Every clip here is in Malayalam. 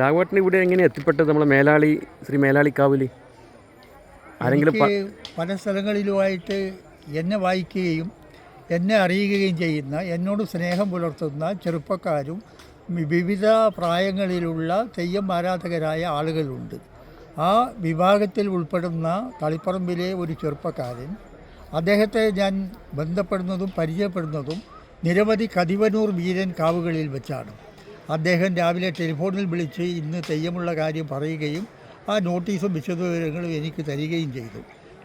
രാഘവട്ടൻ ഇവിടെ എങ്ങനെ എത്തിപ്പെട്ടത് നമ്മളെ മേലാളി ശ്രീ മേലാളിക്കാവിൽ ആരെങ്കിലും പല സ്ഥലങ്ങളിലുമായിട്ട് എന്നെ വായിക്കുകയും എന്നെ അറിയുകയും ചെയ്യുന്ന എന്നോട് സ്നേഹം പുലർത്തുന്ന ചെറുപ്പക്കാരും വിവിധ പ്രായങ്ങളിലുള്ള തെയ്യം ആരാധകരായ ആളുകളുണ്ട്. ആ വിഭാഗത്തിൽ ഉൾപ്പെടുന്ന തളിപ്പറമ്പിലെ ഒരു ചെറുപ്പക്കാരൻ അദ്ദേഹത്തെ ഞാൻ ബന്ധപ്പെടുന്നതും പരിചയപ്പെടുന്നതും നിരവധി കതിവനൂർ വീരൻ കാവുകളിൽ വെച്ചാണ്. അദ്ദേഹം രാവിലെ ടെലിഫോണിൽ വിളിച്ച് ഇന്ന് തെയ്യമുള്ള കാര്യം പറയുകയും ആ നോട്ടീസും വിശദവിവരങ്ങളും എനിക്ക് തരികയും ചെയ്തു.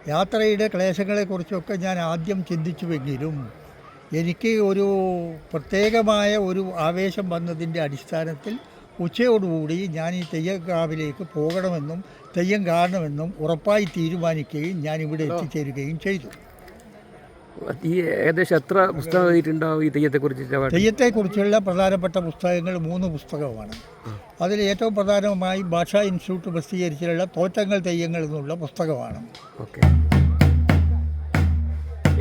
യാത്രയുടെ ക്ലേശങ്ങളെക്കുറിച്ചൊക്കെ ഞാൻ ആദ്യം ചിന്തിച്ചുവെങ്കിലും എനിക്ക് ഒരു പ്രത്യേകമായ ഒരു ആവേശം വന്നതിന്റെ അടിസ്ഥാനത്തിൽ ഉച്ചയോടുകൂടി ഞാൻ ഈ തെയ്യക്കാവിലേക്ക് പോകണമെന്നും തെയ്യം കാണണമെന്നും ഉറപ്പായി തീരുമാനിക്കുകയും ഞാൻ ഇവിടെ എത്തിച്ചേരുകയും ചെയ്തു. ഈ ഏകദേശം എത്ര പുസ്തകം എഴുതിയിട്ടുണ്ടാവും ഈ തെയ്യത്തെക്കുറിച്ച്? തെയ്യത്തെക്കുറിച്ചുള്ള പ്രധാനപ്പെട്ട പുസ്തകങ്ങൾ മൂന്ന് പുസ്തകമാണ്. അതിൽ ഏറ്റവും പ്രധാനമായി ഭാഷാ ഇൻസ്റ്റിറ്റ്യൂട്ട് പ്രസിദ്ധീകരിച്ചിട്ടുള്ള തോറ്റങ്ങൾ തെയ്യങ്ങൾ എന്നുള്ള പുസ്തകമാണ്. ഓക്കെ.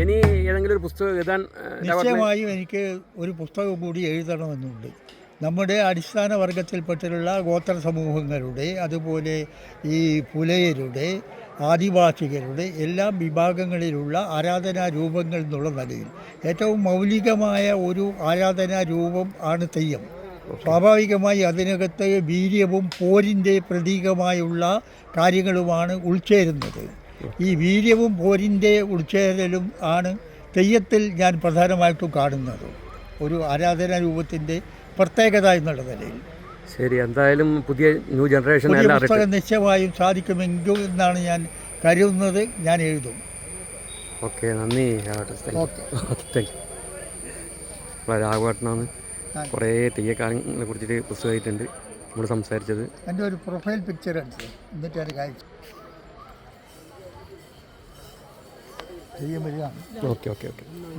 ഇനി ഏതെങ്കിലും ഒരു പുസ്തകം എഴുതാൻ നിശ്ചയമായും എനിക്ക് ഒരു പുസ്തകം കൂടി എഴുതണമെന്നുണ്ട്. നമ്മുടെ അടിസ്ഥാന വർഗത്തിൽപ്പെട്ടിട്ടുള്ള ഗോത്ര സമൂഹങ്ങളുടെ അതുപോലെ ഈ പുലയരുടെ ആദിവാസികളുടെ എല്ലാ വിഭാഗങ്ങളിലുള്ള ആരാധനാ രൂപങ്ങൾ എന്നുള്ള നിലയിൽ ഏറ്റവും മൗലികമായ ഒരു ആരാധനാ രൂപം ആണ് തെയ്യം. സ്വാഭാവികമായി അതിനകത്ത് വീര്യവും പോരിന്റെ പ്രതീകമായുള്ള കാര്യങ്ങളുമാണ് ഉൾച്ചേരുന്നത്. ഈ വീര്യവും പോരിന്റെ ഉൾച്ചേരലും ആണ് തെയ്യത്തിൽ ഞാൻ പ്രധാനമായിട്ടും കാണുന്നത്. ഒരു ആരാധനാ രൂപത്തിന്റെ പ്രത്യേകത എന്നുള്ള നിലയിൽ. ശരി എന്തായാലും പുതിയ ന്യൂ ജനറേഷൻ പുസ്തകം നിശ്ചയമായും സാധിക്കുമെങ്കിൽ എന്നാണ് ഞാൻ കരുതുന്നത് ഞാൻ എഴുതും. ഓക്കെ നന്ദി താങ്ക് യു നമ്മളെ രാഘവേട്ടനാണ് കുറേ തെയ്യക്കാലങ്ങളെ കുറിച്ചിട്ട് പുസ്തകമായിട്ടുണ്ട് നമ്മൾ സംസാരിച്ചത്. എന്റെ ഒരു പ്രൊഫൈൽ പിക്ചർ ഉണ്ട്. എന്നിട്ട് അത് കാര്യം തെയ്യം വരികയാണ്. Okay okay okay.